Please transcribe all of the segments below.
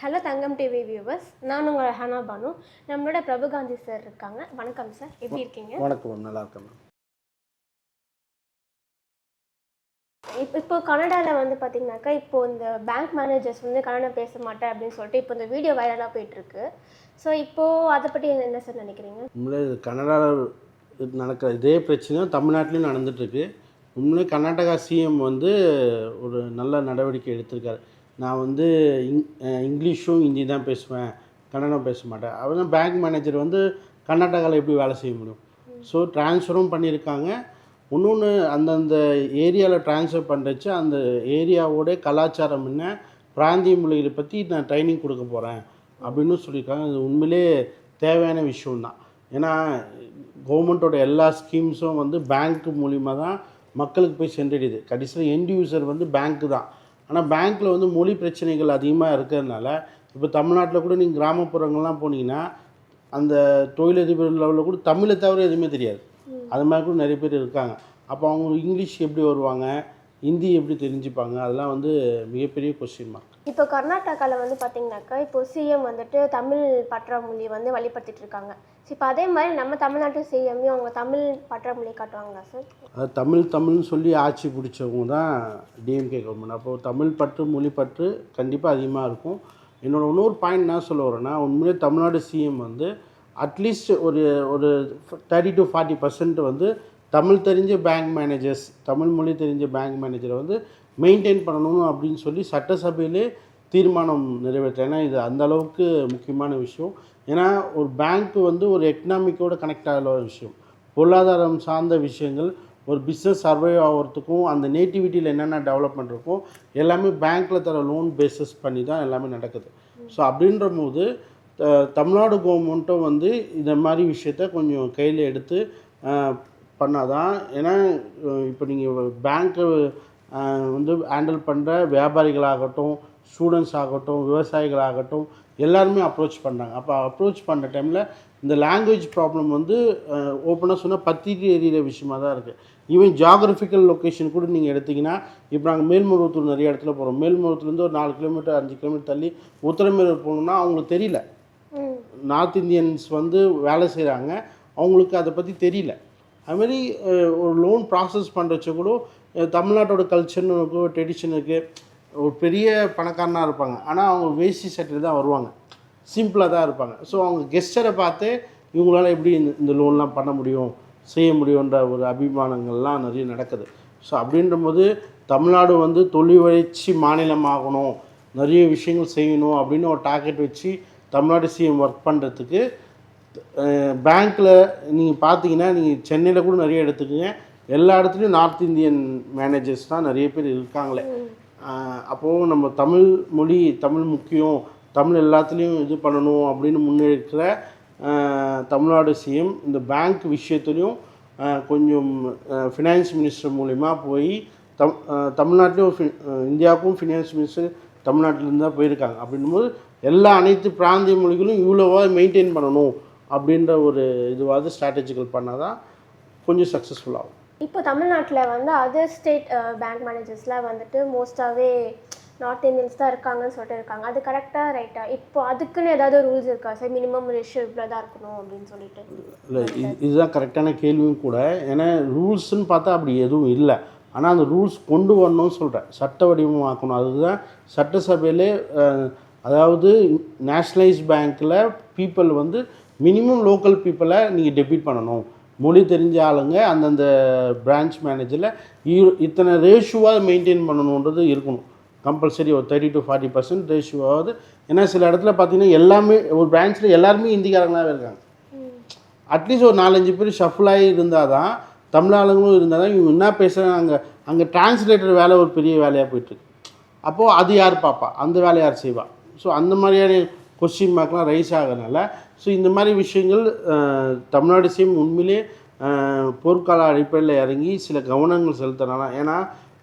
Hello தங்கம் TV viewers நான் உங்கள் Hana Banu. நம்மளோட பிரபுகாந்தி சார் இருக்காங்க. வணக்கம் சார் எப்படி இருக்கீங்க? வணக்கம் நல்லா இருக்கேன் இப்போ இப்போ கனடாவில் வந்து பார்த்தீங்கன்னாக்கா இப்போ இந்த பேங்க் மேனேஜர்ஸ் வந்து கன்னடம் பேச மாட்டேன் அப்படின்னு சொல்லிட்டு இப்போ இந்த வீடியோ வைரலாக போயிட்டுருக்கு. ஸோ இப்போது அதை பற்றி என்ன சார் நினைக்கிறீங்க? உண்மையிலே கனடாவில் நடக்கிற இதே பிரச்சனை தமிழ்நாட்டிலையும் நடந்துகிட்ருக்கு உண்மையிலே கர்நாடகா சிஎம் வந்து ஒரு நல்ல நடவடிக்கை எடுத்திருக்காரு. நான் வந்து இங் இங்கிலீஷும் ஹிந்தி தான் பேசுவேன். கன்னடம் பேச மாட்டேன். அவர் பேங்க் மேனேஜர் வந்து கர்நாடகாவில் எப்படி வேலை செய்ய முடியும். ஸோ ட்ரான்ஸ்ஃபரும் பண்ணியிருக்காங்க. இன்னொன்று அந்தந்த ஏரியாவில் ட்ரான்ஸ்ஃபர் பண்ணுறச்சு அந்த ஏரியாவோட கலாச்சாரம் என்ன பிராந்திய மொழிகளை பற்றி நான் ட்ரைனிங் கொடுக்க போகிறேன் அப்படின்னு சொல்லியிருக்காங்க. அது உண்மையிலே தேவையான விஷயம்தான் ஏன்னா கவர்மெண்ட்டோட எல்லா ஸ்கீம்ஸும் வந்து பேங்க் மூலிமா தான் மக்களுக்கு போய் சென்றடையுது கடைசியில் எண்ட் யூசர் வந்து பேங்க்கு தான். ஆனால் பேங்க்கில் வந்து மொழி பிரச்சனைகள் அதிகமாக இருக்கிறதுனால இப்போ தமிழ்நாட்டில் கூட நீங்கள் கிராமப்புறங்கள்லாம் போனீங்கன்னா அந்த தொழிலதிபர் லெவலில் கூட தமிழை தவிர எதுவுமே தெரியாது. அது மாதிரி கூட நிறைய பேர் இருக்காங்க. அப்போ அவங்க இங்கிலீஷ் எப்படி வருவாங்க? ஹிந்தி எப்படி தெரிஞ்சுப்பாங்க? அதெல்லாம் வந்து மிகப்பெரிய கொஸ்டின் மார்க் இப்போ கர்நாடகாவில் வந்து பார்த்தீங்கன்னாக்கா இப்போ சிஎம் வந்துட்டு தமிழ் பற்றாமொழி வந்து வழிபடுத்திட்டு இருக்காங்க. இப்போ அதே மாதிரி நம்ம தமிழ்நாட்டு சிஎம்மையும் அவங்க தமிழ் பற்றாமொழி காட்டுவாங்களா சார்? அது தமிழ் தமிழ்னு சொல்லி ஆட்சி பிடிச்சவங்க தான் டிஎம்கே கவர்மெண்ட் அப்போது தமிழ் பற்று மொழி பற்று கண்டிப்பாக அதிகமாக இருக்கும். என்னோட இன்னொரு பாயிண்ட் என்ன சொல்ல வரேன்னா உண்மையிலே தமிழ்நாடு சிஎம் வந்து அட்லீஸ்ட் ஒரு ஒரு தேர்ட்டி டு ஃபார்ட்டி பர்சன்ட் வந்து தமிழ் தெரிஞ்ச பேங்க் மேனேஜர்ஸ் தமிழ் மொழி தெரிஞ்ச பேங்க் மேனேஜரை வந்து மெயின்டைன் பண்ணணும் அப்படின்னு சொல்லி சட்டசபையிலே தீர்மானம் நிறைவேற்றேன். ஏன்னா இது அந்த அளவுக்கு முக்கியமான விஷயம். ஏன்னா ஒரு பேங்க் வந்து ஒரு எக்கனாமிக்கோட கனெக்ட் ஆகிற ஒரு விஷயம். பொருளாதாரம் சார்ந்த விஷயங்கள் ஒரு பிஸ்னஸ் சர்வை ஆகிறதுக்கும் அந்த நேட்டிவிட்டியில் என்னென்ன டெவலப்மெண்ட் இருக்கும் எல்லாமே பேங்க்கில் தர லோன் பேசிஸ் பண்ணி தான் எல்லாமே நடக்குது. ஸோ அப்படின்ற போது த- தமிழ்நாடு கவர்மெண்ட்டும் வந்து இந்த மாதிரி விஷயத்த கொஞ்சம் கையில் எடுத்து பண்ணாதான். ஏன்னா இப்போ நீங்கள் பேங்க்கு வந்து ஹேண்டில் பண்ணுற வியாபாரிகளாகட்டும் ஸ்டூடெண்ட்ஸ் ஆகட்டும் விவசாயிகளாகட்டும் எல்லாருமே அப்ரோச் பண்ணாங்க. அப்போ அப்ரோச் பண்ணுற டைமில் இந்த லாங்குவேஜ் ப்ராப்ளம் வந்து ஓப்பனாக சொன்னால் பத்திரிக்கை எறிகிற விஷயமா தான் இருக்குது ஈவன் ஜாகிரபிக்கல் லொக்கேஷன் கூட நீங்கள் எடுத்திங்கன்னா இப்போ நாங்கள் மேல்மருவத்தூர் நிறைய இடத்துல போகிறோம் மேல்மருவத்துலேருந்து ஒரு நாலு கிலோமீட்டர் அஞ்சு கிலோமீட்டர் தள்ளி உத்தரமேரூர் போகணுன்னா அவங்களுக்கு தெரியல. நார்த் இந்தியன்ஸ் வந்து வேலை செய்கிறாங்க அவங்களுக்கு அதை பற்றி தெரியல. அதுமாரி ஒரு லோன் ப்ராசஸ் பண்ணுறச்ச கூட தமிழ்நாட்டோட கல்ச்சர்னு இருக்கும் ட்ரெடிஷனுக்கு ஒரு பெரிய பணக்காரனாக இருப்பாங்க. ஆனால் அவங்க வேஷ்டி சட்டையில் தான் வருவாங்க. சிம்பிளாக தான் இருப்பாங்க. ஸோ அவங்க கெஸ்டரை பார்த்து இவங்களால எப்படி இந்த இந்த லோன்லாம் பண்ண முடியும் செய்ய முடியுன்ற ஒரு அபிமானங்கள்லாம் நிறைய நடக்குது. ஸோ அப்படின்ற போது தமிழ்நாடு வந்து தொழில் வளர்ச்சி மாநிலமாகணும் நிறைய விஷயங்கள் செய்யணும் அப்படின்னு ஒரு டார்கெட் வச்சு தமிழ்நாடு சிஎம் ஒர்க் பண்ணுறதுக்கு பேங்க்கில் நீங்கள் பார்த்தீங்கன்னா நீங்கள் சென்னையில் கூட நிறைய எடுத்துக்கோங்க. எல்லா இடத்துலையும் நார்த் இந்தியன் மேனேஜர்ஸ் தான் நிறைய பேர் இருக்காங்களே. அப்போது நம்ம தமிழ் மொழி தமிழ் முக்கியம் தமிழ் எல்லாத்துலேயும் இது பண்ணணும் அப்படின்னு முன்னெடுக்கிற தமிழ்நாடு சிஎம் இந்த பேங்க் விஷயத்துலையும் கொஞ்சம் ஃபினான்ஸ் மினிஸ்டர் மூலிமா போய் தம் தமிழ்நாட்டிலையும் தமிழ்நாட்டிலும் இந்தியாவுக்கும் ஃபினான்ஸ் மினிஸ்டர் தமிழ்நாட்டிலேருந்து தான் போயிருக்காங்க. அப்படின்னும்போது எல்லா அனைத்து பிராந்திய மொழிகளும் இவ்வளோவா மெயின்டைன் பண்ணணும் அப்படின்ற ஒரு இதுவாவது ஸ்ட்ராட்டஜிக்கல் பண்ணால் தான் கொஞ்சம் சக்ஸஸ்ஃபுல் ஆகும். இப்போ தமிழ்நாட்டில் வந்து அதர் ஸ்டேட் பேங்க் மேனேஜர்ஸ்லாம் வந்துட்டு மோஸ்ட்டாகவே நார்த் இந்தியன்ஸ் தான் இருக்காங்கன்னு சொல்லிட்டு இருக்காங்க. அது கரெக்டாக ரைட்டாக இப்போ அதுக்குன்னு ஏதாவது ரூல்ஸ் இருக்கா? சார் மினிமம் ரேஷியோ இவ்வளோ தான் இருக்கணும் அப்படின்னு சொல்லிட்டு. இல்லை இது இதுதான் கரெக்டான கேள்வியும் கூட. ஏன்னா ரூல்ஸ்னு பார்த்தா அப்படி எதுவும் இல்லை. ஆனால் அந்த ரூல்ஸ் கொண்டு வரணும்னு சொல்கிறேன் சட்ட வடிவமாக்கணும். அதுதான் சட்டசபையிலே அதாவது நேஷ்னலைஸ் பேங்க்கில் பீப்புள் வந்து மினிமம் லோக்கல் பீப்புளை நீங்கள் டெபிட் பண்ணணும். மொழி தெரிஞ்ச ஆளுங்க அந்தந்த பிரான்ச் மேனேஜரில் இத்தனை ரேஷுவாக மெயின்டைன் பண்ணணுன்றது இருக்கணும். கம்பல்சரி ஒரு தேர்ட்டி டு ஃபார்ட்டி பர்சன்ட் ரேஷுவாவது ஏன்னா சில இடத்துல பார்த்தீங்கன்னா எல்லாமே ஒரு பிரான்ச்சில் எல்லாருமே இந்திக்காரங்களாகவே இருக்காங்க. அட்லீஸ்ட் ஒரு நாலஞ்சு பேர் ஷஃபிள் இருந்தால் தான் தமிழ் ஆளுங்களும் இருந்தால் தான் இவங்க என்ன பேசுகிறாங்க அங்கே அங்கே டிரான்ஸ்லேட்டர் வேலை ஒரு பெரிய வேலையாக போயிட்டுருக்கு. அப்போது அது யார் பார்ப்பா அந்த வேலை யார் செய்வா? ஸோ அந்த மாதிரியான கொஸ்டின் மார்க்லாம் ரைஸ் ஆகிறதுனால ஸோ இந்த மாதிரி விஷயங்கள் தமிழ்நாடு சிஎம் உண்மையிலே அஹ், போர்க்கால அடிப்படையில் இறங்கி சில கவனங்கள் செலுத்தினால ஏன்னா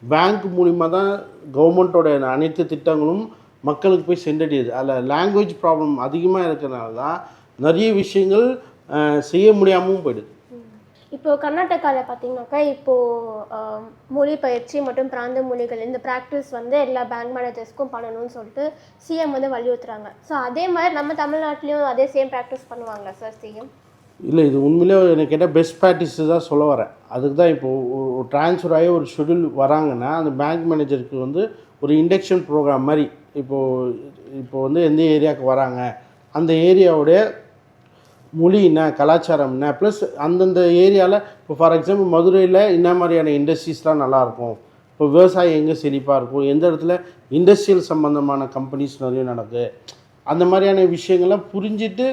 பேங்க் மூலிமா தான் கவர்மெண்ட்டோட அனைத்து திட்டங்களும் மக்களுக்கு போய் சென்றடையுது. அதில் லாங்குவேஜ் ப்ராப்ளம் அதிகமாக இருக்கிறனால தான் நிறைய விஷயங்கள் செய்ய முடியாமல் போயிடுது. இப்போது கர்நாடகாவில் பார்த்தீங்கன்னாக்கா இப்போது மொழி பயிற்சி மற்றும் பிராந்த மொழிகள் இந்த ப்ராக்டிஸ் வந்து எல்லா பேங்க் மேனேஜர்ஸ்க்கும் பண்ணணும்னு சொல்லிட்டு சிஎம் வந்து வலியுறுத்துறாங்க. ஸோ அதே மாதிரி நம்ம தமிழ்நாட்டிலையும் அதே சேம் ப்ராக்டிஸ் பண்ணுவாங்களா சார் சிஎம் இல்லை இது உண்மையிலே எனக்கு கேட்டால் பெஸ்ட் ப்ராக்டிஸ் தான் சொல்ல வரேன். அதுக்கு தான் இப்போது ஒரு ட்ரான்ஸ்ஃபர் ஆகி ஒரு ஷெடியூல் வராங்கன்னா அந்த பேங்க் மேனேஜருக்கு வந்து ஒரு இண்டக்ஷன் ப்ரோக்ராம் மாதிரி இப்போது இப்போ வந்து எந்த ஏரியாவுக்கு வராங்க அந்த ஏரியாவுடைய மொழி என்ன கலாச்சாரம் என்ன ப்ளஸ் அந்தந்த ஏரியாவில் இப்போ ஃபார் எக்ஸாம்பிள் மதுரையில் என்ன மாதிரியான இண்டஸ்ட்ரீஸ்லாம் நல்லாயிருக்கும் இப்போ விவசாயம் எங்கே செழிப்பாக இருக்கும்? எந்த இடத்துல இண்டஸ்ட்ரியல் சம்மந்தமான கம்பெனிஸ் நிறைய நடக்குது அந்த மாதிரியான விஷயங்கள்லாம் புரிஞ்சிட்டு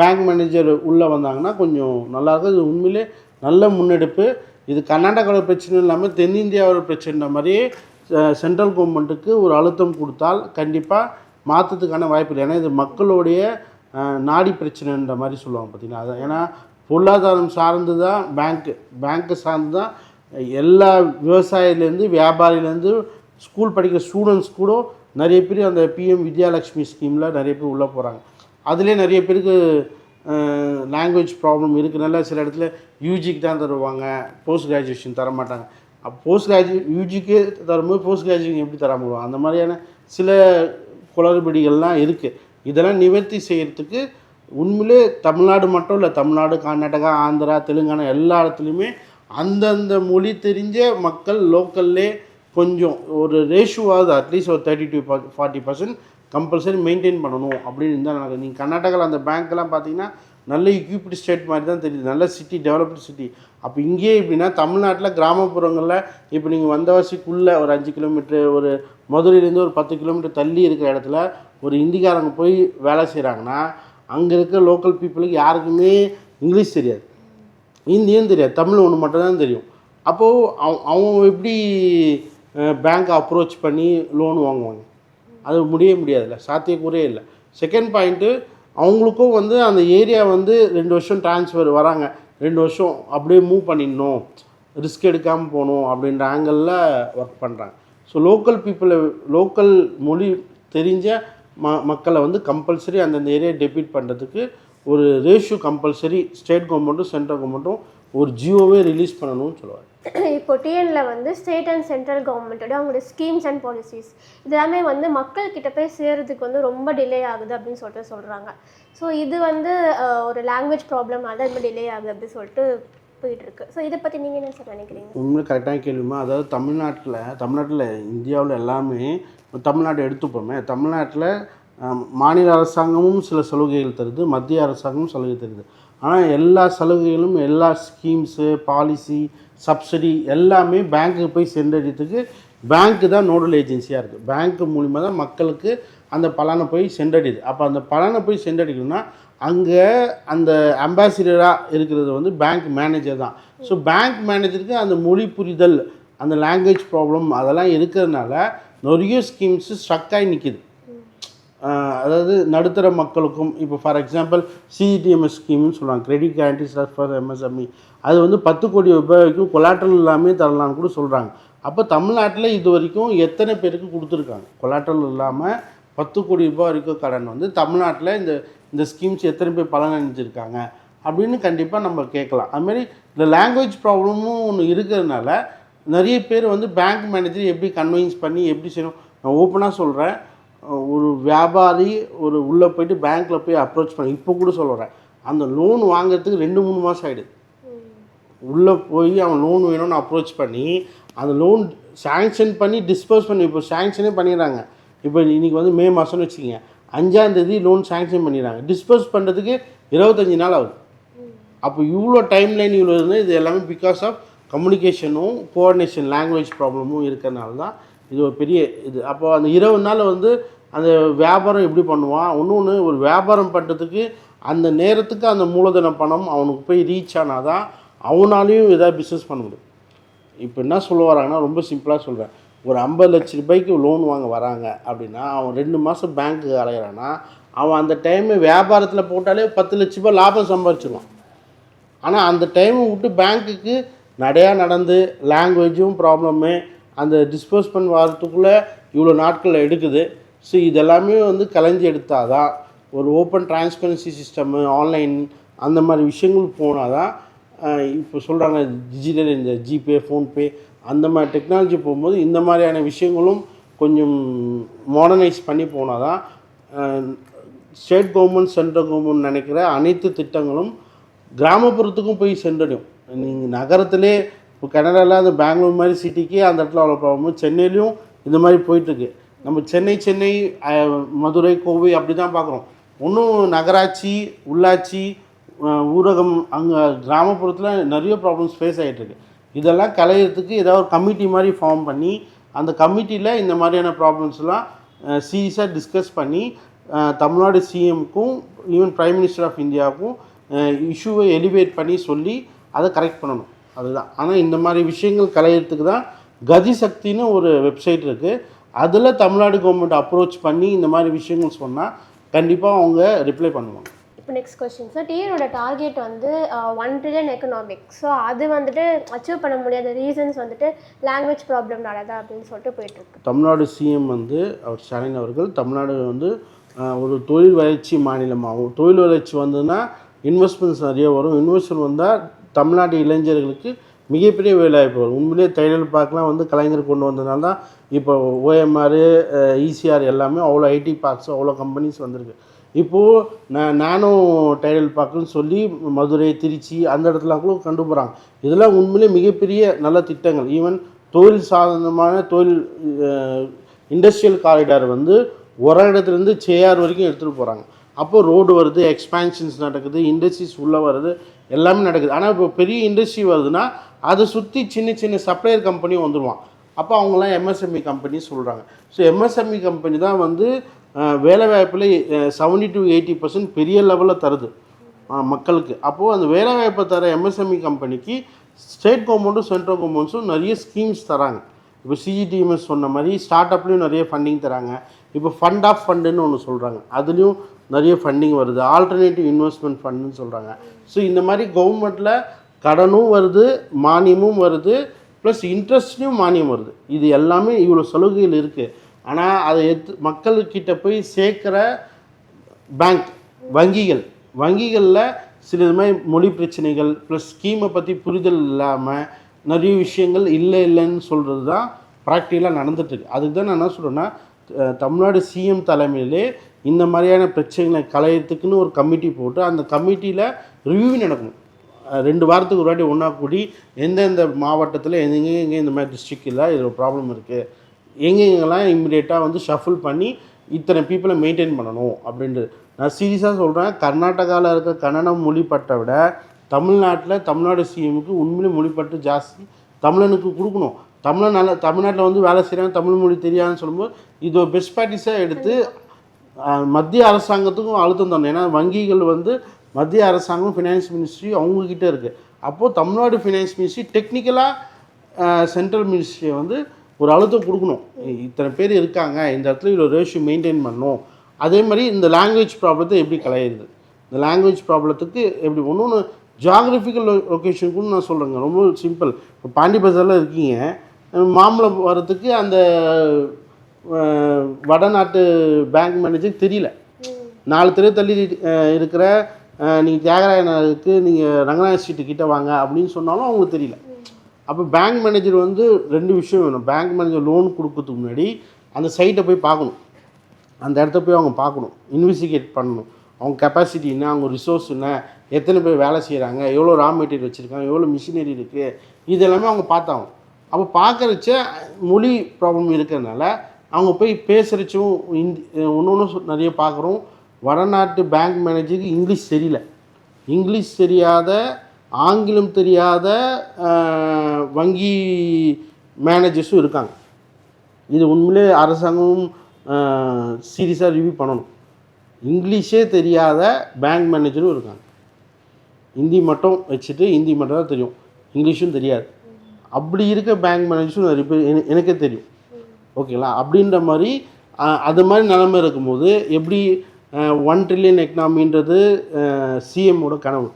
பேங்க் மேனேஜர் உள்ளே வந்தாங்கன்னா கொஞ்சம் நல்லாயிருக்கும் இது உண்மையிலே நல்ல முன்னெடுப்பு. இது கர்நாடகாவோட பிரச்சனை இல்லாமல் தென்னிந்தியாவோட பிரச்சனை மாதிரியே சென்ட்ரல் கவர்மெண்ட்டுக்கு ஒரு அழுத்தம் கொடுத்தால் கண்டிப்பாக மாற்றத்துக்கான வாய்ப்பு இல்லை. ஏன்னா இது மக்களுடைய நாடி பிரச்சனைன்ற மாதிரி சொல்லுவாங்க பார்த்தீங்கன்னா அது ஏன்னா பொருளாதாரம் சார்ந்து தான் பேங்க்கு பேங்க்கு சார்ந்து தான் எல்லா விவசாயிலேருந்து வியாபாரிலேருந்து ஸ்கூல் படிக்கிற ஸ்டூடெண்ட்ஸ் கூட நிறைய பேர் அந்த பிஎம் வித்யாலட்சுமி ஸ்கீமில் நிறைய பேர் உள்ளே போகிறாங்க அதிலே நிறைய பேருக்கு லாங்குவேஜ் ப்ராப்ளம் இருக்குனால சில இடத்துல யூஜிக்கு தான் தருவாங்க. போஸ்ட் கிராஜுவேஷன் தர மாட்டாங்க அப்போ போஸ்ட் கிராஜு யூஜிக்கே தரும்போது போஸ்ட் கிராஜுவேஷன் எப்படி தர முடியும்? அந்த மாதிரியான சில குளறுபடிகள்லாம் இருக்குது இதெல்லாம் நிவர்த்தி செய்கிறதுக்கு உண்மையிலே தமிழ்நாடு மட்டும் இல்லை தமிழ்நாடு கர்நாடகா ஆந்திரா தெலுங்கானா எல்லா இடத்துலையுமே அந்தந்த மொழி தெரிஞ்ச மக்கள் லோக்கல்லே கொஞ்சம் ஒரு ரேஷுவாவது அட்லீஸ்ட் ஒரு thirty to forty percent compulsory maintain பண்ணணும் அப்படின்னு இருந்தால் நடக்கும் நீங்கள் கர்நாடகாவில் அந்த பேங்க்கெல்லாம் பார்த்தீங்கன்னா நல்ல equipped ஸ்டேட் மாதிரி தான் தெரியுது. நல்ல சிட்டி டெவலப்டு சிட்டி அப்போ இங்கேயே எப்படின்னா தமிழ்நாட்டில் கிராமப்புறங்களில் இப்போ நீங்கள் வந்தவாசிக்குள்ளே ஒரு அஞ்சு கிலோமீட்டர் ஒரு மதுரையிலேருந்து ஒரு பத்து கிலோமீட்டர் தள்ளி இருக்கிற இடத்துல ஒரு ஹிந்திக்காரங்க போய் வேலை செய்கிறாங்கன்னா அங்கே இருக்கிற லோக்கல் பீப்புளுக்கு யாருக்குமே இங்கிலீஷ் தெரியாது. ஹிந்தியும் தெரியாது. தமிழ் ஒன்று மட்டும்தான் தெரியும். அப்போது அவன் அவன் எப்படி பேங்க் அப்ரோச் பண்ணி லோன் வாங்குவாங்க? அது முடிய முடியாதுல்ல. சாத்தியக்கூறே இல்லை. செகண்ட் பாயிண்ட்டு அவங்களுக்கும் வந்து அந்த ஏரியா வந்து ரெண்டு வருஷம் ட்ரான்ஸ்ஃபர் வராங்க. ரெண்டு வருஷம் அப்படியே மூவ் பண்ணிடணும். ரிஸ்க் எடுக்காமல் போகணும் அப்படின்ற ஆங்கிளில் ஒர்க் பண்ணுறாங்க ஸோ லோக்கல் பீப்புளை லோக்கல் மொழி தெரிஞ்ச ம மக்களை வந்து கம்பல்சரி அந்தந்த ஏரியா டெபிட் பண்ணுறதுக்கு ஒரு ரேஷியோ கம்பல்சரி ஸ்டேட் கவர்மெண்ட்டும் சென்ட்ரல் கவர்மெண்ட்டும் ஒரு ஜியோவே ரிலீஸ் பண்ணணும்னு சொல்லுவார் இப்போ டிஎன்ல வந்து ஸ்டேட் அண்ட் சென்ட்ரல் கவர்மெண்ட்டோட அவங்களோட ஸ்கீம்ஸ் அண்ட் பாலிசிஸ் இதெல்லாமே வந்து மக்கள் கிட்ட போய் சேர்றதுக்கு வந்து ரொம்ப டிலே ஆகுது அப்படின்னு சொல்லிட்டு சொல்கிறாங்க ஸோ இது வந்து ஒரு லாங்குவேஜ் ப்ராப்ளம் அது மாதிரி டிலே ஆகுது அப்படின்னு சொல்லிட்டு போயிட்டுருக்கு. ஸோ இதை பற்றி நீங்கள் என்ன சார் நினைக்கிறீங்க? உண்மையிலே கரெக்டான கேள்விமா அதாவது தமிழ்நாட்டில் தமிழ்நாட்டில் இந்தியாவில் எல்லாமே தமிழ்நாட்டை எடுத்துப்போமே. தமிழ்நாட்டில் மாநில அரசாங்கமும் சில சலுகைகள் தருது மத்திய அரசாங்கமும் சலுகை தருது. ஆனால் எல்லா சலுகைகளும் எல்லா ஸ்கீம்ஸு பாலிசி சப்சிடி எல்லாமே பேங்க்குக்கு போய் சென்றடிறதுக்கு பேங்க்கு தான் நோடல் ஏஜென்சியாக இருக்குது பேங்க்கு மூலிமா தான் மக்களுக்கு அந்த பலனை போய் சென்றடையுது. அப்போ அந்த பலனை போய் சென்றடிக்கணும்னா அங்கே அந்த அம்பாசிடராக இருக்கிறது வந்து பேங்க் மேனேஜர் தான். ஸோ பேங்க் மேனேஜருக்கு அந்த மொழி புரிதல் அந்த லாங்குவேஜ் ப்ராப்ளம் அதெல்லாம் இருக்கிறதுனால நிறைய ஸ்கீம்ஸு ஸ்ட்ரக்காகி நிற்கிது அதாவது நடுத்தர மக்களுக்கும் இப்போ ஃபார் எக்ஸாம்பிள் சிஇடிஎம்எஸ் ஸ்கீம்னு சொல்லுவாங்க. கிரெடிட் கேரண்டி ஃபார் எம்எஸ்எம்இ அது வந்து பத்து கோடி ரூபாய் வரைக்கும் கொலாட்ரல் இல்லாமல் தரலாம்னு கூட சொல்கிறாங்க அப்போ தமிழ்நாட்டில் இது வரைக்கும் எத்தனை பேருக்கு கொடுத்துருக்காங்க? கொலாட்ரல் இல்லாமல் பத்து கோடி ரூபாய் வரைக்கும் கடன் வந்து தமிழ்நாட்டில் இந்த இந்த ஸ்கீம்ஸ் எத்தனை பேர் பலனடைஞ்சிருக்காங்க அப்படின்னு கண்டிப்பாக நம்ம கேட்கலாம். அதுமாரி இந்த லாங்குவேஜ் ப்ராப்ளமும் ஒன்று இருக்கிறதுனால நிறைய பேர் வந்து பேங்க் மேனேஜர் எப்படி கன்வின்ஸ் பண்ணி எப்படி செய்யணும்? நான் ஓப்பனாக சொல்கிறேன் ஒரு வியாபாரி ஒரு உள்ளே போயிட்டு பேங்க்கில் போய் அப்ரோச் பண்ணி இப்போ கூட சொல்கிறேன் அந்த லோன் வாங்குறதுக்கு ரெண்டு மூணு மாதம் ஆகிடுது உள்ளே போய் அவன் லோன் வேணும்னு அப்ரோச் பண்ணி அந்த லோன் சேங்ஷன் பண்ணி டிஸ்போஸ் பண்ணி இப்போ சேங்ஷனே பண்ணிடுறாங்க. இப்போ இன்றைக்கி வந்து மே மாதம்னு வச்சுக்கோங்க. அஞ்சாந்தேதி லோன் சாங்ஷன் பண்ணிடுறாங்க. டிஸ்போஸ் பண்ணுறதுக்கு இருபத்தஞ்சி நாள் ஆகுது. அப்போ இவ்வளோ டைம் லைன் இவ்வளோ இருந்து இது எல்லாமே பிகாஸ் ஆஃப் கம்யூனிகேஷனும் கோஆர்டினேஷன் லாங்குவேஜ் ப்ராப்ளமும் இருக்கிறனால தான் இது ஒரு பெரிய இது. அப்போ அந்த இருபது நாள் வந்து அந்த வியாபாரம் எப்படி பண்ணுவான்? ஒன்று ஒன்று ஒரு வியாபாரம் பண்ணுறதுக்கு அந்த நேரத்துக்கு அந்த மூலதன பணம் அவனுக்கு போய் ரீச் ஆனால் தான் அவனாலையும் எதாவது பிஸ்னஸ் பண்ண முடியும். இப்போ என்ன சொல்ல வராங்கன்னா ரொம்ப சிம்பிளாக சொல்கிறேன் ஒரு ஐம்பது லட்ச ரூபாய்க்கு லோன் வாங்க வராங்க அப்படின்னா அவன் ரெண்டு மாதம் பேங்க்கு அலையிறான்னா அவன் அந்த டைமு வியாபாரத்தில் போட்டாலே பத்து லட்ச ரூபாய் லாபம் சம்பாரிச்சிருவான். ஆனால் அந்த டைமை விட்டு பேங்க்குக்கு நடையாக நடந்து லாங்குவேஜும் ப்ராப்ளமு அந்த டிஸ்போஸ்மெண்ட் வரத்துக்குள்ளே இவ்வளோ நாட்கள் எடுக்குது. ஸோ இதெல்லாமே வந்து கலைஞ்சி எடுத்தால் தான் ஒரு ஓப்பன் டிரான்ஸ்பரன்சி சிஸ்டமு ஆன்லைன் அந்த மாதிரி விஷயங்கள் போனால் தான் இப்போ சொல்கிறாங்க டிஜிட்டல் இந்த ஜிபே ஃபோன்பே அந்த மாதிரி டெக்னாலஜி போகும்போது இந்த மாதிரியான விஷயங்களும் கொஞ்சம் மாடர்னைஸ் பண்ணி போனால் தான் ஸ்டேட் கவர்மெண்ட் சென்ட்ரல் கவர்மெண்ட் நினைக்கிற அனைத்து திட்டங்களும் கிராமப்புறத்துக்கும் போய் சென்றடையும். நீங்கள் நகரத்திலே இப்போ கனடாவில் அந்த பெங்களூர் மாதிரி சிட்டிக்கு அந்த இடத்துல அவ்வளோ ப்ராப்ளம் சென்னையிலையும் இந்த மாதிரி போயிட்டுருக்கு. நம்ம சென்னை சென்னை மதுரை கோவை அப்படி தான் பார்க்குறோம். ஒன்றும் நகராட்சி உள்ளாட்சி ஊரகம் அங்கே கிராமப்புறத்தில் நிறைய ப்ராப்ளம்ஸ் ஃபேஸ் ஆகிட்டுருக்கு இதெல்லாம் கலையிறதுக்கு ஏதாவது ஒரு கமிட்டி மாதிரி ஃபார்ம் பண்ணி அந்த கமிட்டியில் இந்த மாதிரியான ப்ராப்ளம்ஸ்லாம் சீரியஸாக டிஸ்கஸ் பண்ணி தமிழ்நாடு சிஎம்க்கும் ஈவன் ப்ரைம் மினிஸ்டர் ஆஃப் இந்தியாவுக்கும் இஷ்யூவை எலிவேட் பண்ணி சொல்லி அதை கரெக்ட் பண்ணணும். அதுதான். ஆனால் இந்த மாதிரி விஷயங்கள் கலையிறதுக்கு தான் கதி சக்தின்னு ஒரு வெப்சைட் இருக்குது அதில் தமிழ்நாடு கவர்மெண்ட் அப்ரோச் பண்ணி இந்த மாதிரி விஷயங்கள் சொன்னால் கண்டிப்பாக அவங்க ரிப்ளை பண்ணுவாங்க. இப்போ நெக்ஸ்ட் கொஸ்டின் சார் டிஎனோட டார்கெட் வந்து ஒன் ட்ரில்லியன் எக்கனாமிக் ஸோ அது வந்துட்டு அச்சீவ் பண்ண முடியாத ரீசன்ஸ் வந்துட்டு லாங்குவேஜ் ப்ராப்ளம்னால தான் அப்படின்னு சொல்லிட்டு போயிட்டுருக்கு. தமிழ்நாடு சிஎம் வந்து அவர் ஸ்டாலின் அவர்கள் தமிழ்நாடு வந்து ஒரு தொழில் வளர்ச்சி மாநிலமாகும். தொழில் வளர்ச்சி வந்ததுன்னா இன்வெஸ்ட்மெண்ட்ஸ் நிறைய வரும். இன்வெஸ்ட்மெண்ட் வந்தால் தமிழ்நாட்டு இளைஞர்களுக்கு மிகப்பெரிய வேலைவாய்ப்பு வரும். உண்மையிலேயே தையல் பார்க்லாம் வந்து கலைஞர் கொண்டு வந்ததுனால தான் இப்போ ஓஎம்ஆர் ஈசிஆர் எல்லாமே அவ்வளோ ஐடி பார்க்ஸ் அவ்வளோ கம்பெனிஸ் வந்திருக்கு. இப்போது நான் நானும் டைடல் பார்க்குன்னு சொல்லி மதுரை திருச்சி அந்த இடத்துலாம் கூட கொண்டு போகிறாங்க இதெல்லாம் உண்மையிலே மிகப்பெரிய நல்ல திட்டங்கள். ஈவன் தொழில் சாதனமான தொழில் இண்டஸ்ட்ரியல் காரிடார் வந்து ஒரு இடத்துலேருந்து சேஆர் வரைக்கும் எடுத்துகிட்டு போகிறாங்க அப்போது ரோடு வருது எக்ஸ்பேன்ஷன்ஸ் நடக்குது இண்டஸ்ட்ரீஸ் உள்ளே வருது எல்லாமே நடக்குது. ஆனால் இப்போ பெரிய இண்டஸ்ட்ரி வருதுன்னா அதை சுற்றி சின்ன சின்ன சப்ளையர் கம்பெனியும் வந்துடுவான் அப்போ அவங்களாம் எம்எஸ்எம்இ கம்பெனி சொல்கிறாங்க ஸோ எம்எஸ்எம்இ கம்பெனி தான் வந்து வேலைவாய்ப்பில் செவன்டி டு எயிட்டி பர்சன்ட் பெரிய லெவலில் தருது மக்களுக்கு. அப்போது அந்த வேலைவாய்ப்பை தர எம்எஸ்எம்இ கம்பெனிக்கு ஸ்டேட் கவர்மெண்ட்டும் சென்ட்ரல் கவர்மெண்ட்ஸும் நிறைய ஸ்கீம்ஸ் தராங்க. இப்போ சிஜிடிஎம்எஸ் சொன்ன மாதிரி ஸ்டார்ட் அப்லேயும் நிறைய ஃபண்டிங் தராங்க. இப்போ ஃபண்ட் ஆஃப் ஃபண்டுன்னு ஒன்று சொல்கிறாங்க அதுலேயும் நிறைய ஃபண்டிங் வருது. ஆல்டர்னேட்டிவ் இன்வெஸ்ட்மெண்ட் ஃபண்டுன்னு சொல்கிறாங்க ஸோ இந்த மாதிரி கவர்மெண்ட்டில் கடனும் வருது மானியமும் வருது ப்ளஸ் இன்ட்ரெஸ்ட்லேயும் மானியம் வருது. இது எல்லாமே இவ்வளோ சலுகைகள் இருக்குது ஆனால் அதை எத்து மக்கள்கிட்ட போய் சேர்க்குற பேங்க் வங்கிகள். வங்கிகளில் சில இது மாதிரி மொழி பிரச்சனைகள் ப்ளஸ் ஸ்கீமை பற்றி புரிதல் இல்லாமல் நிறைய விஷயங்கள் இல்லை இல்லைன்னு சொல்கிறது தான் ப்ராக்டிக்கலாக நடந்துட்டுருக்கு அதுக்கு தான் நான் என்ன சொல்கிறேன்னா தமிழ்நாடு சிஎம் தலைமையிலே இந்த மாதிரியான பிரச்சனைகளை களையறதுக்குன்னு ஒரு கமிட்டி போட்டு அந்த கமிட்டியில் ரிவ்யூ நடக்கணும். ரெண்டு வாரத்துக்கு ஒரு வாட்டி ஒன்றா கூடி எந்தெந்த மாவட்டத்தில் எங்கெங்கே எங்கே இந்த மாதிரி டிஸ்ட்ரிக்டில் இதில் ப்ராப்ளம் இருக்குது எங்கெங்கெல்லாம் இம்மிடியேட்டாக வந்து ஷஃபிள் பண்ணி இத்தனை பீப்புளை மெயின்டைன் பண்ணணும் அப்படின்றது. நான் சீரியஸாக சொல்கிறேன் கர்நாடகாவில் இருக்க கன்னடம் மொழிப்பட்டை விட தமிழ்நாட்டில் தமிழ்நாடு சிஎமுக்கு உண்மையிலே மொழிப்பட்டு ஜாஸ்தி. தமிழனுக்கு கொடுக்கணும். தமிழன் நல்ல தமிழ்நாட்டில் வந்து வேலை செய்கிறாங்க தமிழ் மொழி தெரியாதுன்னு சொல்லும்போது இது ஒரு பெஸ்ட் ப்ராக்டிஸாக எடுத்து மத்திய அரசாங்கத்துக்கும் அழுத்தம் தரணும். ஏன்னா வங்கிகள் வந்து மத்திய அரசாங்கம் ஃபினான்ஸ் மினிஸ்ட்ரி அவங்கக்கிட்ட இருக்குது அப்போது தமிழ்நாடு ஃபினான்ஸ் மினிஸ்ட்ரி டெக்னிக்கலாக சென்ட்ரல் மினிஸ்ட்ரியை வந்து ஒரு அழுத்தம் கொடுக்கணும். இத்தனை பேர் இருக்காங்க இந்த இடத்துல இவ்வளோ ரேஷியோ மெயின்டைன் பண்ணும் அதே மாதிரி இந்த லாங்குவேஜ் ப்ராப்ளத்தை எப்படி கலையிறது? இந்த லாங்குவேஜ் ப்ராப்ளத்துக்கு எப்படி ஒன்று ஒன்று ஜாகிரபிக்கல் லொக்கேஷன் கூட நான் சொல்கிறேங்க ரொம்ப சிம்பிள் இப்போ பாண்டி பஜாரில் இருக்கீங்க. மாம்பழம் வரத்துக்கு அந்த வடநாட்டு பேங்க் மேனேஜருக்கு தெரியல. நாலு தெரு தள்ளி இருக்கிற நீங்கள் தியாகராய நகருக்கு நீங்கள் ரங்கநாத ஸ்ட்ரீட்டு கிட்டே வாங்க அப்படின்னு சொன்னாலும் அவங்களுக்கு தெரியல. அப்போ பேங்க் மேனேஜர் வந்து ரெண்டு விஷயம் வேணும். பேங்க் மேனேஜர் லோன் கொடுக்கறதுக்கு முன்னாடி அந்த சைட்டை போய் பார்க்கணும். அந்த இடத்த போய் அவங்க பார்க்கணும். இன்வெஸ்டிகேட் பண்ணணும். அவங்க கெப்பாசிட்டி என்ன? அவங்க ரிசோர்ஸ் என்ன? எத்தனை பேர் வேலை செய்கிறாங்க எவ்வளோ ரா மெட்டீரியல் வச்சுருக்காங்க? எவ்வளோ மிஷினரி இருக்குது இது எல்லாமே அவங்க பார்த்தாங்க அப்போ பார்க்குறச்ச மொழி ப்ராப்ளம் இருக்கிறதுனால அவங்க போய் பேசுகிறச்சும் இந்தி ஒன்று ஒன்று நிறைய பார்க்குறோம். வடநாட்டு பேங்க் மேனேஜருக்கு இங்கிலீஷ் தெரியல. இங்கிலீஷ் தெரியாத ஆங்கிலம் தெரியாத வங்கி மேனேஜர்ஸும் இருக்காங்க. இது உண்மையிலே அரசாங்கமும் சீரியஸாக ரிவ்யூ பண்ணணும். இங்கிலீஷே தெரியாத பேங்க் மேனேஜரும் இருக்காங்க. ஹிந்தி மட்டும் வச்சுட்டு ஹிந்தி மட்டும் தான் தெரியும். இங்கிலீஷும் தெரியாது. அப்படி இருக்க பேங்க் மேனேஜரும் நிறைய பேர் எனக்கே தெரியும். ஓகேங்களா? அப்படின்ற மாதிரி அது மாதிரி நிலமை இருக்கும்போது எப்படி ஒன் ட்ரில்லியன் எக்கனாமின்றது சிஎம்மோட கனவு?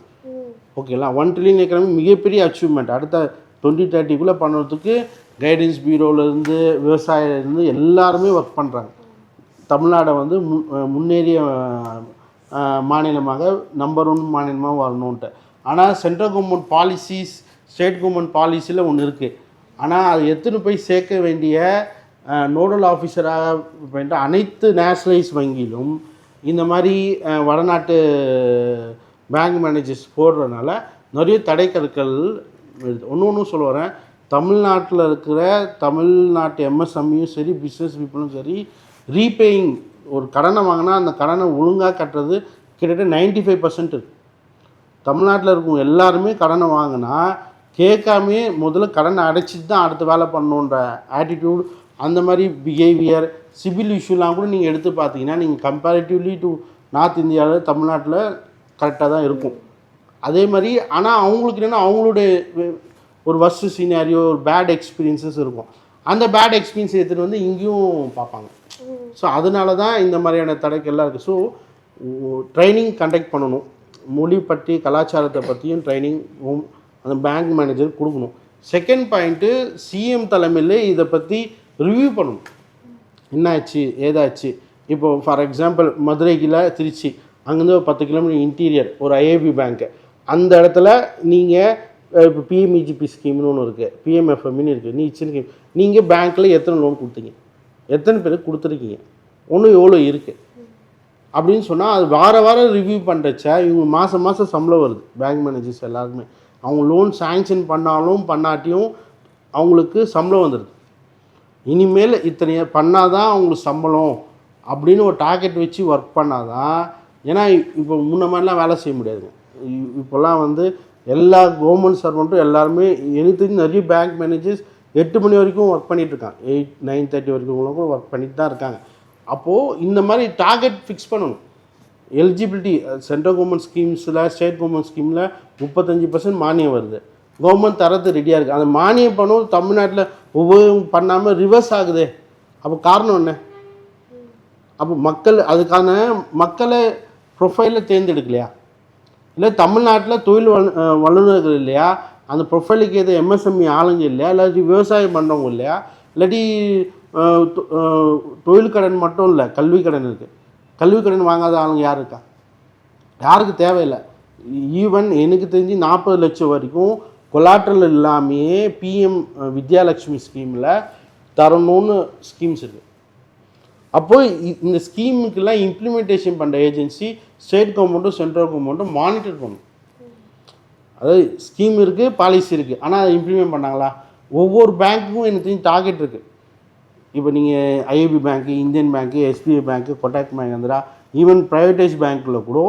ஓகேங்களா? ஒன் ட்ரில்லியன் எக்கனாமி மிகப்பெரிய அச்சீவ்மெண்ட் அடுத்த டுவெண்ட்டி தேர்ட்டிக்குள்ளே பண்ணுறதுக்கு கைடன்ஸ் பியூரோலேருந்து விவசாயிலேருந்து எல்லாருமே ஒர்க் பண்ணுறாங்க தமிழ்நாடை வந்து முன் முன்னேறிய மாநிலமாக நம்பர் ஒன் மாநிலமாக வரணுன்ட்டு ஆனால் central government policies state government பாலிசியில் ஒன்று இருக்குது ஆனால் அது எத்தனை போய் சேர்க்க வேண்டிய நோடல் ஆஃபீஸராக அனைத்து நேஷனலைஸ் வங்கியிலும் இந்த மாதிரி வடநாட்டு பேங்க் மேனேஜர்ஸ் போடுறதுனால நிறைய தடைக்கற்கள் ஒன்று ஒன்றும் சொல்ல வரேன். தமிழ்நாட்டில் இருக்கிற தமிழ்நாட்டு எம்எஸ்எம்இயும் சரி பிஸ்னஸ் பீப்புளும் சரி ரீபேயிங் ஒரு கடனை வாங்கினா அந்த கடனை ஒழுங்காக கட்டுறது கிட்டத்தட்ட 95% ஃபைவ் பர்சன்ட் இருக்குது தமிழ்நாட்டில் இருக்கும் எல்லாருமே கடனை வாங்கினா கேட்காமே முதல்ல கடனை அடைச்சிட்டு தான் அடுத்த வேலை பண்ணணுன்ற ஆட்டிடியூட் அந்த மாதிரி பிஹேவியர் சிவில் இஷ்யூலாம் கூட நீங்கள் எடுத்து பார்த்தீங்கன்னா நீங்கள் கம்பேரிட்டிவ்லி டு நார்த் இந்தியாவில் தமிழ்நாட்டில் கரெக்டாக தான் இருக்கும். அதே மாதிரி ஆனால் அவங்களுக்கு என்னென்னா அவங்களுடைய ஒரு வர்ஸ்ட் சீனாரியோ ஒரு பேட் எக்ஸ்பீரியன்சஸ் இருக்கும். அந்த பேட் எக்ஸ்பீரியன்ஸ் எடுத்துகிட்டு வந்து இங்கேயும் பார்ப்பாங்க. ஸோ அதனால தான் இந்த மாதிரியான தடைக்கெல்லாம் இருக்குது ஸோ ட்ரைனிங் கண்டக்ட் பண்ணணும். மொழி பற்றி கலாச்சாரத்தை பற்றியும் ட்ரைனிங் அந்த பேங்க் மேனேஜர் கொடுக்கணும். செகண்ட் பாயிண்ட்டு சிஎம் தலைமையில் இதை பற்றி ரிவ்யூ பண்ணணும். என்னாச்சு ஏதாச்சு? இப்போ ஃபார் எக்ஸாம்பிள் மதுரைக்குல திருச்சி. அங்கேருந்து ஒரு பத்து கிலோமீட்டர் இன்டீரியர் ஒரு ஐஏபி பேங்க்கு அந்த இடத்துல நீங்கள் இப்போ பிஎம்இஜிபி ஸ்கீம்னு ஒன்று இருக்குது பிஎம்எஃப்எம்னு இருக்குது நீ ஸ்கீம் நீங்கள் பேங்க்கில் எத்தனை லோன் கொடுத்தீங்க? எத்தனை பேருக்கு கொடுத்துருக்கீங்க? ஒன்றும் எவ்வளோ இருக்குது அப்படின்னு சொன்னால் அது வார வாரம் ரிவ்யூ பண்ணுறச்ச இவங்க மாதம் மாதம் சம்பளம் வருது. பேங்க் மேனேஜர்ஸ் எல்லாருக்குமே. அவங்க லோன் சேங்ஷன் பண்ணாலும் பண்ணாட்டியும் அவங்களுக்கு சம்பளம் வந்துடுது இனிமேல் இத்தனை பண்ணாதான் அவங்களுக்கு சம்பளம் அப்படின்னு ஒரு டார்கெட் வச்சு ஒர்க் பண்ணாதான் ஏன்னா இப்போ முன்ன மாதிரிலாம் வேலை செய்ய முடியாதுங்க. இப்போல்லாம் வந்து எல்லா கவர்மெண்ட் சர்வெண்ட்டும் எல்லாருமே எனக்கு நிறைய பேங்க் மேனேஜர்ஸ் எட்டு மணி வரைக்கும் ஒர்க் பண்ணிகிட்ருக்காங்க எயிட் நைன் தேர்ட்டி வரைக்கும் கூட ஒர்க் பண்ணிட்டு தான் இருக்காங்க. அப்போது இந்த மாதிரி டார்கெட் ஃபிக்ஸ் பண்ணணும். எலிஜிபிலிட்டி சென்ட்ரல் கவர்மெண்ட் ஸ்கீம்ஸில் ஸ்டேட் கவர்மெண்ட் ஸ்கீமில் முப்பத்தஞ்சு பர்சன்ட் மானியம் வருது. கவர்மெண்ட் தரது ரெடியாக இருக்குது அந்த மானியம் பணம் தமிழ்நாட்டில் உபயோகம் பண்ணாமல் ரிவர்ஸ் ஆகுதே. அப்போ காரணம் என்ன? அப்போ மக்கள் அதுக்கான மக்களை ப்ரொஃபைலை தேர்ந்தெடுக்கலையா? இல்லை தமிழ்நாட்டில் தொழில் வல் வல்லுநர்கள் இல்லையா? அந்த ப்ரொஃபைலுக்கு எதுவும் எம்எஸ்எம்இ ஆளுங்க இல்லையா? இல்லாட்டி விவசாயம் பண்ணுறவங்க இல்லையா? இல்லாட்டி தொ- தொழில் கடன் மட்டும் இல்லை கல்வி கடன் இருக்குது கல்வி கடன் வாங்காத ஆளுங்க யார் இருக்கா? யாருக்கு தேவையில்லை? ஈவன் எனக்கு தெரிஞ்சு நாற்பது லட்சம் வரைக்கும் கொலாட்ரல் இல்லாமையே பிஎம் வித்யாலட்சுமி ஸ்கீமில் தரணும்னு ஸ்கீம்ஸ் இருக்குது அப்போது இந்த ஸ்கீமுக்கெல்லாம் இம்ப்ளிமெண்டேஷன் பண்ணுற ஏஜென்சி ஸ்டேட் கவர்மெண்ட்டும் சென்ட்ரல் கவர்மெண்ட்டும் மானிட்டர் பண்ணும் அதாவது ஸ்கீம் இருக்குது பாலிசி இருக்குது ஆனால் அதை இம்ப்ளிமெண்ட் பண்ணாங்களா? ஒவ்வொரு பேங்க்குக்கும் எனக்கு டார்கெட் இருக்குது இப்போ நீங்கள் ஐஏபி பேங்க்கு இந்தியன் பேங்க்கு எஸ்பிஐ பேங்க்கு கொட்டாக் மஹேந்திரா ஈவன் ப்ரைவேட்டைஸ் பேங்க்கில் கூட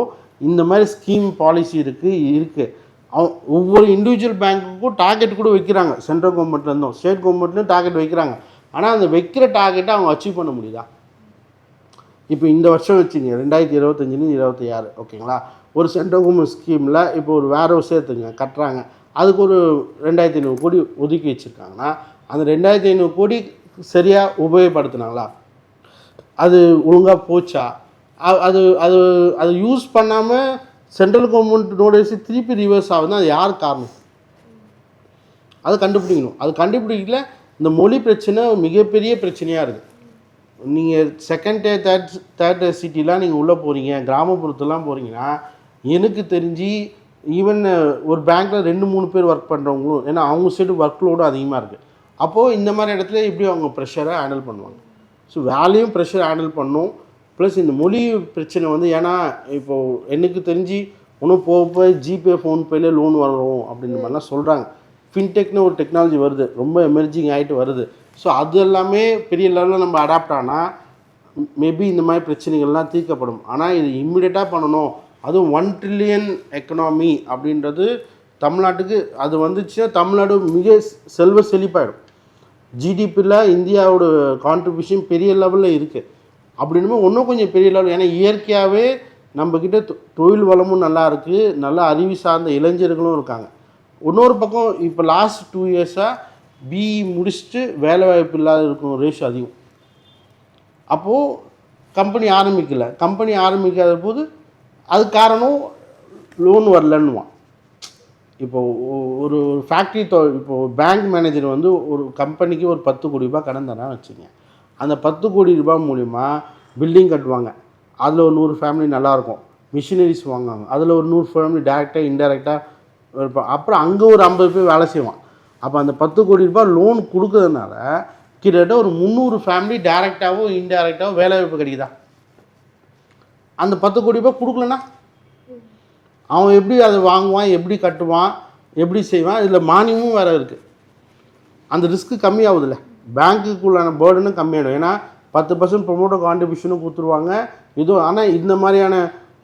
இந்த மாதிரி ஸ்கீம் பாலிசி இருக்குது இருக்குது அவ ஒவ்வொரு இண்டிவிஜுவல் பேங்க்குக்கும் டார்கெட் கூட வைக்கிறாங்க. சென்ட்ரல் கவர்மெண்ட்லேருந்தும் ஸ்டேட் கவர்மெண்ட்லேயும் டார்கெட் வைக்கிறாங்க. ஆனால் அந்த வைக்கிற டார்கெட்டை அவங்க அச்சீவ் பண்ண முடியுதா? இப்போ இந்த வருஷம் வச்சுங்க ரெண்டாயிரத்தி இருபத்தஞ்சிலேருந்து இருபத்தி ஆறு ஓகேங்களா? ஒரு சென்ட்ரல் கவர்மெண்ட் ஸ்கீமில் இப்போ ஒரு வேற ஒரு சேர்த்துங்க கட்டுறாங்க. அதுக்கு ஒரு ரெண்டாயிரத்தி ஐநூறு கோடி ஒதுக்கி வச்சுருக்காங்கன்னா அந்த ரெண்டாயிரத்தி ஐநூறு கோடி சரியாக உபயோகப்படுத்தினாங்களா? அது ஒழுங்காக போச்சா? அது அது அது யூஸ் பண்ணாமல் சென்ட்ரல் கவர்மெண்ட் நோட்டீஸ் திருப்பி ரிவர்ஸ் ஆகுதுன்னா அது யார் காரணம்? அதை கண்டுபிடிக்கணும். அது கண்டுபிடிக்கல இந்த மொழி பிரச்சனை மிகப்பெரிய பிரச்சனையாக இருக்குது நீங்கள் செகண்ட் டே தேர்ட் தேர்ட் சிட்டிலாம் நீங்கள் உள்ளே போகிறீங்க கிராமப்புறத்துலாம் போகிறீங்கன்னா எனக்கு தெரிஞ்சு ஈவன் ஒரு பேங்க்கில் ரெண்டு மூணு பேர் ஒர்க் பண்ணுறவங்களும் ஏன்னா அவங்க சைடு ஒர்க் லோடு அதிகமாக இருக்குது அப்போது இந்த மாதிரி இடத்துல எப்படி அவங்க ப்ரெஷரை ஹேண்டில் பண்ணுவாங்க? ஸோ வேலையும் ப்ரெஷர் ஹேண்டில் பண்ணும். ப்ளஸ் இந்த மொழி பிரச்சனை வந்து ஏன்னா இப்போது எனக்கு தெரிஞ்சு ஒன்றும் போக போய் ஜிபே ஃபோன்பேலே லோன் வரும் அப்படின்ற மாதிரிலாம் சொல்கிறாங்க ஃபின்டெக்னு ஒரு டெக்னாலஜி வருது. ரொம்ப எமர்ஜிங் ஆகிட்டு வருது. ஸோ அது எல்லாமே பெரிய லெவலில் நம்ம அடாப்ட் ஆனால் மேபி இந்த மாதிரி பிரச்சனைகள்லாம் தீர்க்கப்படும். ஆனால் இது இம்மிடியட்டாக பண்ணணும். அதுவும் ஒன் ட்ரில்லியன் எக்கனாமி அப்படின்றது தமிழ்நாட்டுக்கு அது வந்துச்சுன்னா தமிழ்நாடு மிக செல்வ செழிப்பாயிடும். ஜிடிபியில் இந்தியாவோட கான்ட்ரிபியூஷன் பெரிய லெவலில் இருக்குது அப்படின்னுமே இன்னும் கொஞ்சம் பெரிய லெவல் ஏன்னா இயற்கையாகவே நம்மக்கிட்ட தொ- தொழில் வளமும் நல்லா இருக்குது நல்லா அறிவு சார்ந்த இளைஞர்களும் இருக்காங்க. இன்னொரு பக்கம் இப்போ லாஸ்ட் டூ இயர்ஸாக பிஇ முடிச்சுட்டு வேலை வாய்ப்பு இல்லாத இருக்கும் ரேஷியோ அதிகம். அப்போது கம்பெனி ஆரம்பிக்கலை. கம்பெனி ஆரம்பிக்காத போது அது காரணம் லோன் வரலன்னுவான். இப்போ ஒ- ஒரு ஃபேக்ட்ரி தொ இப்போ பேங்க் மேனேஜர் வந்து ஒரு கம்பெனிக்கு ஒரு பத்து கோடி ரூபாய் கடன் தரேன் வச்சுங்க அந்த பத்து கோடி ரூபாய் மூலிமா பில்டிங் கட்டுவாங்க. அதில் ஒரு நூறு ஃபேமிலி நல்லாயிருக்கும். மிஷினரிஸ் வாங்குவாங்க. அதில் ஒரு நூறு ஃபேமிலி டேரெக்டாக இன்டெரக்டாக இருப்பான் அப்புறம் அங்கே ஒரு ஐம்பது பேர் வேலை செய்வான். அப்போ அந்த பத்து கோடி ரூபாய் லோன் கொடுக்கறதுனால கிட்டத்தட்ட ஒரு முந்நூறு ஃபேமிலி டைரெக்டாகவோ இன்டைரக்டாவோ வேலை வாய்ப்பு கிடைக்குதா? அந்த பத்து கோடி ரூபாய் கொடுக்கலன்னா? அவன் எப்படி அதை வாங்குவான் எப்படி கட்டுவான் எப்படி செய்வான்? இதில் மானியமும் வேறு இருக்குது அந்த ரிஸ்க்கு கம்மியாகுதுல்ல. பேங்க்குக்குள்ளான பேர்டனும் கம்மியாகிடும் ஏன்னா பத்து பர்சன்ட் ப்ரொமோட்டர் கான்ட்ரிபியூஷனும் கொடுத்துருவாங்க. இதுவும் ஆனால் இந்த மாதிரியான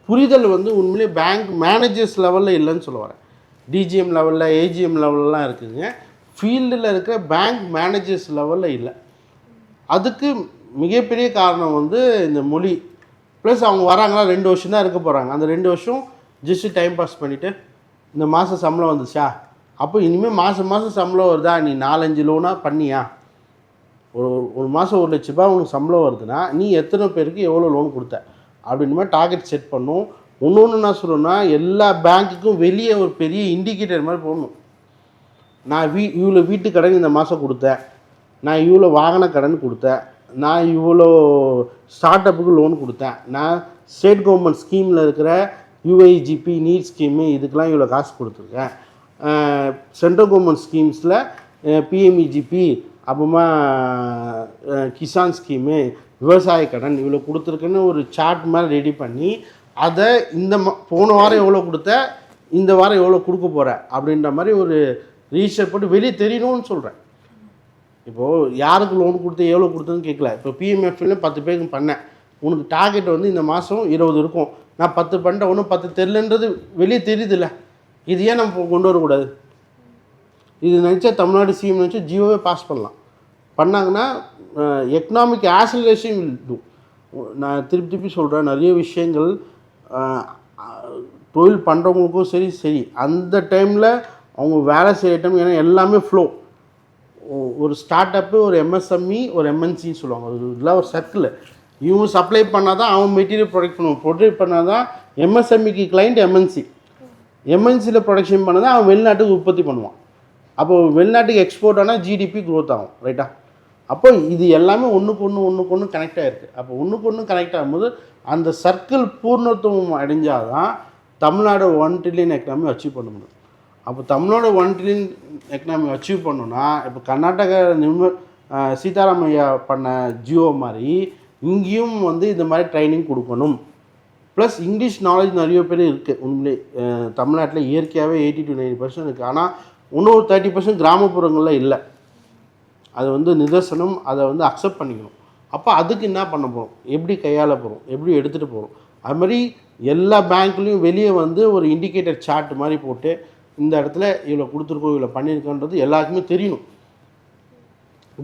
புரிதல் வந்து உண்மையிலேயே பேங்க் மேனேஜர்ஸ் லெவலில் இல்லைன்னு சொல்ல வரேன். டிஜிஎம் லெவலில் ஏஜிஎம் லெவல்லலாம் இருக்குதுங்க ஃபீல்டில் இருக்கிற பேங்க் மேனேஜர்ஸ் லெவலில் இல்லை. அதுக்கு மிகப்பெரிய காரணம் வந்து இந்த மொழி. ப்ளஸ் அவங்க வராங்களா ரெண்டு வருஷம் தான் இருக்க போகிறாங்க அந்த ரெண்டு வருஷம் ஜஸ்ட்டு டைம் பாஸ் பண்ணிவிட்டு இந்த மாதம் சம்பளம் வந்துச்சா? அப்போ இனிமேல் மாதம் மாதம் சம்பளம் வருதா? நீ நாலஞ்சு லோனாக பண்ணியா? ஒரு ஒரு மாதம் ஒரு லட்ச ரூபா உனக்கு சம்பளம் வருதுன்னா நீ எத்தனை பேருக்கு எவ்வளோ லோன் கொடுத்த? அப்படின்னு டார்கெட் செட் பண்ணும். ஒன்று ஒன்று என்ன சொல்லணும்னா எல்லா பேங்க்குக்கும் வெளியே ஒரு பெரிய இண்டிகேட்டர் மாதிரி போடணும். நான் வீ இவ்வளோ வீட்டு கடன் இந்த மாதம் கொடுத்தேன். நான் இவ்வளோ வாகன கடன் கொடுத்தேன். நான் இவ்வளோ ஸ்டார்ட் அப்புக்கு லோன் கொடுத்தேன். நான் ஸ்டேட் கவர்மெண்ட் ஸ்கீமில் இருக்கிற யூஐஜிபி நீட் ஸ்கீமு இதுக்கெலாம் இவ்வளோ காசு கொடுத்துருக்கேன். சென்ட்ரல் கவர்மெண்ட் ஸ்கீம்ஸில் பிஎம்இஜிபி அப்புறமா கிசான் ஸ்கீமு விவசாய கடன் இவ்வளோ கொடுத்துருக்குன்னு ஒரு சார்ட் மாதிரி ரெடி பண்ணி அதை இந்த ம போன வாரம் எவ்வளோ கொடுத்த இந்த வாரம் எவ்வளோ கொடுக்க போகிற அப்படின்ற மாதிரி ஒரு ரிஜிஸ்டர் போட்டு வெளியே தெரியணும்னு சொல்கிறேன் இப்போது யாருக்கு லோன் கொடுத்து எவ்வளோ கொடுத்ததுன்னு கேட்கல இப்போ பிஎம்எஃப்ல பத்து பேருக்கு பண்ணேன். உனக்கு டார்கெட் வந்து இந்த மாதம் இருபது இருக்கும். நான் பத்து பண்ணிட்டேன் ஒன்றும் பத்து தெரிலன்றது வெளியே தெரியுதுல்ல. இது ஏன் நம்ம கொண்டு வரக்கூடாது? இது நினச்சா தமிழ்நாடு சிஎம் நினச்சா ஜியோவே பாஸ் பண்ணலாம். பண்ணாங்கன்னா எக்கனாமிக் ஆசலேஷன் இது டூ நான் திருப்பி திருப்பி சொல்கிறேன் நிறைய விஷயங்கள் தொழில் பண்ணுறவங்களுக்கும் சரி சரி. அந்த டைமில் அவங்க வேலை செய்கிற டைம் ஏன்னா எல்லாமே ஃப்ளோ ஒரு ஸ்டார்ட் அப்பு ஒரு எம்எஸ்எம்இ ஒரு எம்என்சின்னு சொல்லுவாங்க. ஒரு இதெல்லாம் ஒரு சர்க்கிள் இவங்க சப்ளை பண்ணால் தான் அவன் மெட்டீரியல் ப்ரொடக்ட் பண்ணுவான் ப்ரொடக்ட் பண்ணால் தான் எம்எஸ்எம்இக்கு கிளைண்ட் எம்என்சி எம்என்சியில் ப்ரொடக்ஷன் பண்ணால் தான் அவன் வெளிநாட்டுக்கு உற்பத்தி பண்ணுவான். அப்போ வெளிநாட்டுக்கு எக்ஸ்போர்ட் ஆனால் ஜிடிபி க்ரோத் ஆகும் ரைட்டா அப்போ இது எல்லாமே ஒன்றுக்கு ஒன்று ஒன்றுக்கு ஒன்று கனெக்ட் ஆகிருக்கு அப்போ ஒன்றுக்கு ஒன்று கனெக்ட் ஆகும்போது அந்த சர்க்கிள் பூர்ணத்துவம் அடைஞ்சால் தான் Tamil Nadu one trillion economy achieve பண்ண முடியும். அப்போ தமிழோட ஒன் ட்ரில்லியன் எக்கனாமி அச்சீவ் பண்ணணும்னா இப்போ கர்நாடகா நிர்ம சீதாராமையா பண்ண ஜியோ மாதிரி இங்கேயும் வந்து இந்த மாதிரி ட்ரைனிங் கொடுக்கணும். ப்ளஸ் இங்கிலீஷ் நாலேஜ் நிறைய பேர் இருக்குது உண்மையிலே தமிழ்நாட்டில் இயற்கையாகவே எயிட்டி டு நைன்டி பர்சன்ட் இருக்குது ஆனால் இன்னொரு தேர்ட்டி பர்சன்ட் கிராமப்புறங்களில் இல்லை. அது வந்து நிதர்சனம் அதை வந்து அக்செப்ட் பண்ணிக்கணும். அப்போ அதுக்கு என்ன பண்ண போகிறோம் எப்படி கையாள போகிறோம் எப்படி எடுத்துகிட்டு போகிறோம் அது மாதிரி எல்லா பேங்க்லேயும் வெளியே வந்து ஒரு இண்டிகேட்டர் சார்ட் மாதிரி போட்டு இந்த இடத்துல இவ்வளோ கொடுத்துருக்கோம் இவ்வளோ பண்ணியிருக்கோன்றது எல்லாருக்குமே தெரியணும்.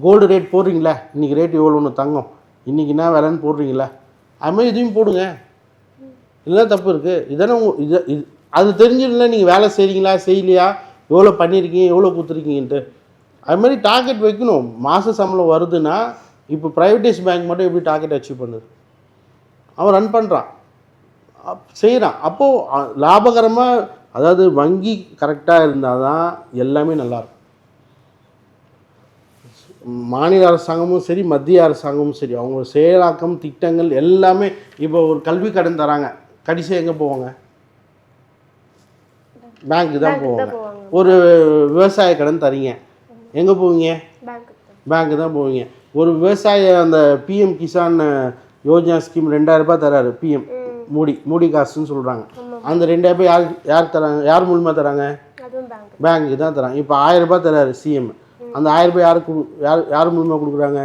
கோல்டு ரேட் போடுறீங்களா? இன்றைக்கி ரேட் எவ்வளோன்னு தங்கம். இன்றைக்கி என்ன விலைன்னு போடுறீங்களா? அது மாதிரி இதையும் போடுங்க. இதெல்லாம் தப்பு இருக்குது இதானே உங்கள் இது இது அது தெரிஞ்சிடல நீங்கள் வேலை செய்கிறீங்களா செய்யலையா? எவ்வளோ பண்ணியிருக்கீங்க? எவ்வளோ கொடுத்துருக்கீங்கன்ட்டு. அது மாதிரி டார்கெட் வைக்கணும். மாத சம்பளம் வருதுன்னா இப்போ ப்ரைவேட்டைஸ் பேங்க் மட்டும் எப்படி டார்கெட் அச்சீவ் பண்ணுது? அவன் ரன் பண்ணுறான் செய்கிறான் அப்போது லாபகரமாக அதாவது வங்கி கரெக்டாக இருந்தால் தான் எல்லாமே நல்லாயிருக்கும். மாநில அரசாங்கமும் சரி மத்திய அரசாங்கமும் சரி அவங்க செயலாக்கம் திட்டங்கள் எல்லாமே இப்போ ஒரு கல்வி கடன் தராங்க. கடைசியாக எங்கே போவாங்க? பேங்க்கு தான் போவாங்க. ஒரு விவசாய கடன் தரீங்க. எங்கே போவீங்க? பேங்க்கு பேங்க்கு தான் போவீங்க. ஒரு விவசாய அந்த பிஎம் கிசான் யோஜனா ஸ்கீம் ரெண்டாயிரம் ரூபாய் தராரு பிஎம் மூடி மூடி காசுன்னு சொல்கிறாங்க அந்த ரெண்டாயிரம் ரூபாய் யார் யார் தராங்க? யார் மூலியமாக தராங்க? பேங்க்கு தான் தராங்க. இப்போ ஆயிரம் ரூபாய் தராரு சிஎம் அந்த ஆயிரம் ரூபாய் யாருக்கு யார் யார் மூலியமாக கொடுக்குறாங்க?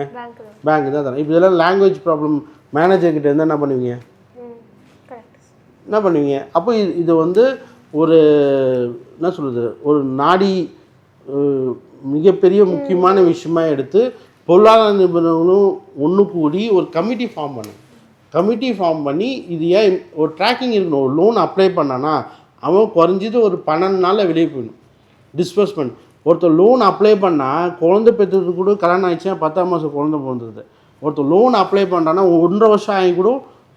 பேங்க்கு தான். தராங்க. இப்போ இதெல்லாம் லாங்குவேஜ் ப்ராப்ளம் மேனேஜர் கிட்ட இருந்தால் என்ன பண்ணுவீங்க? என்ன பண்ணுவீங்க? அப்போ இது இது வந்து ஒரு என்ன சொல்கிறது ஒரு நாடி மிகப்பெரிய முக்கியமான விஷயமா எடுத்து பொருளாதார நிபுணர்களும் ஒன்று கூடி ஒரு கமிட்டி ஃபார்ம் பண்ணு கமிட்டி ஃபார்ம் பண்ணி இது ஏன் ஒரு ட்ராக்கிங் இருக்கணும் ஒரு லோன் அப்ளை பண்ணானா அவன் குறைஞ்சது ஒரு பன்னெண்டு நாளில் வெளியே போயிடணும் டிஸ்பர்ஸ்மெண்ட் ஒருத்தர் லோன் அப்ளை பண்ணால் குழந்தை பெற்றது கூட கல்யாணம் ஆயிடுச்சுன்னா பத்தாம் மாதம் குழந்தை பிறந்தது. ஒருத்தர் லோன் அப்ளை பண்ணுறான்னா ஒன்றரை வருஷம் ஆகி கூட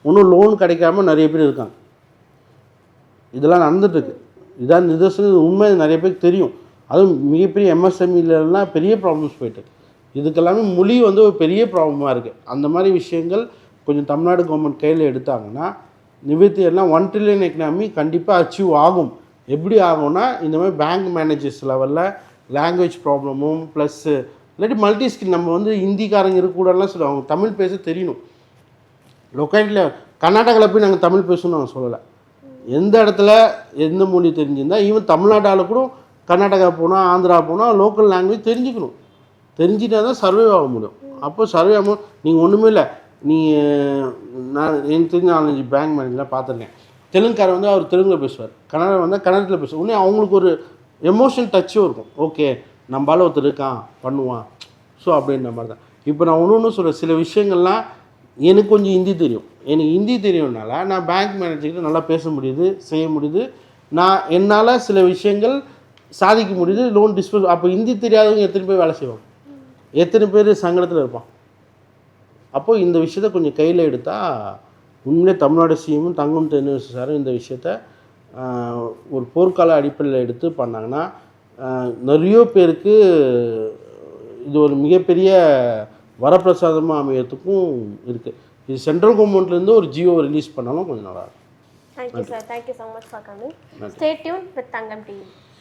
ஒன்றும் லோன் கிடைக்காம நிறைய பேர் இருக்காங்க. இதெல்லாம் நடந்துட்டுருக்கு. இதான் நிதர்சனம் உண்மை நிறைய பேருக்கு தெரியும். அதுவும் மிகப்பெரிய எம்எஸ்எம்இலலாம் பெரிய ப்ராப்ளம்ஸ் போயிட்டு இதுக்கெல்லாமே மொழி வந்து ஒரு பெரிய ப்ராப்ளமாக இருக்குது அந்த மாதிரி விஷயங்கள் கொஞ்சம் தமிழ்நாடு கவர்மெண்ட் கையில் எடுத்தாங்கன்னா நிவர்த்தி எல்லாம் ஒன் ட்ரில்லியன் எக்கனாமி கண்டிப்பாக அச்சீவ் ஆகும். எப்படி ஆகும்னா இந்த மாதிரி பேங்க் மேனேஜர்ஸ் லெவலில் லாங்குவேஜ் ப்ராப்ளமும் ப்ளஸ்ஸு இல்லாட்டி மல்டி ஸ்கில் நம்ம வந்து ஹிந்திக்காரங்க இருக்கக்கூடாதுலாம் சொல்லுவாங்க அவங்க தமிழ் பேச தெரியணும். லொக்காலிட்டியில் கர்நாடகாவில் போய் நாங்கள் தமிழ் பேசணும்னு நாங்கள் சொல்லலை. எந்த இடத்துல எந்த மொழி தெரிஞ்சிருந்தால் ஈவன் தமிழ்நாட்டால் கூட கர்நாடகா போனால் ஆந்திரா போனால் லோக்கல் லாங்குவேஜ் தெரிஞ்சுக்கணும். தெரிஞ்சுட்டா தான் சர்வே ஆக முடியும். அப்போ சர்வே ஆகும் நீங்கள் ஒன்றுமே இல்லை நீ நான் எனக்கு தெரிஞ்ச நாலஞ்சு பேங்க் மேனேஜர்லாம் பார்த்துருக்கேன். தெலுங்குக்கார வந்து அவர் தெலுங்கில் பேசுவார். கன்னடம் வந்து கன்னடத்தில் பேசுவார். உடனே அவங்களுக்கு ஒரு எமோஷன் டச்சும் இருக்கும். ஓகே நம்மளால் ஒருத்தர் இருக்கான் பண்ணுவான். ஸோ அப்படின்ற மாதிரி தான். இப்போ நான் ஒன்று ஒன்று சொல்கிறேன் சில விஷயங்கள்லாம் எனக்கு கொஞ்சம் ஹிந்தி தெரியும். எனக்கு ஹிந்தி தெரியும்னால நான் பேங்க் மேனேஜர்கிட்ட நல்லா பேச முடியுது செய்ய முடியுது. நான் என்னால் சில விஷயங்கள் சாதிக்க முடியுது. லோன் டிஸ்போஸ் அப்போ ஹிந்தி தெரியாதவங்க எத்தனை பேர் வேலை செய்வாங்க? எத்தனை பேர் சங்கடத்தில் இருப்பான் அப்போது இந்த விஷயத்த கொஞ்சம் கையில் எடுத்தால் உண்மையிலே தமிழ்நாடு சிஎமும் தங்கம் தென்னரசு சாரும் இந்த விஷயத்த ஒரு போர்க்கால அடிப்படையில் எடுத்து பண்ணாங்கன்னா நிறைய பேருக்கு இது ஒரு மிகப்பெரிய வரப்பிரசாதமாக அமையறதுக்கும் இருக்குது இது சென்ட்ரல் கவர்மெண்ட்லேருந்து ஒரு ஜியோ ரிலீஸ் பண்ணாலும் கொஞ்சம் நல்லா இருக்கும். Thank you sir thank you so much for coming stay tune with Thangam TV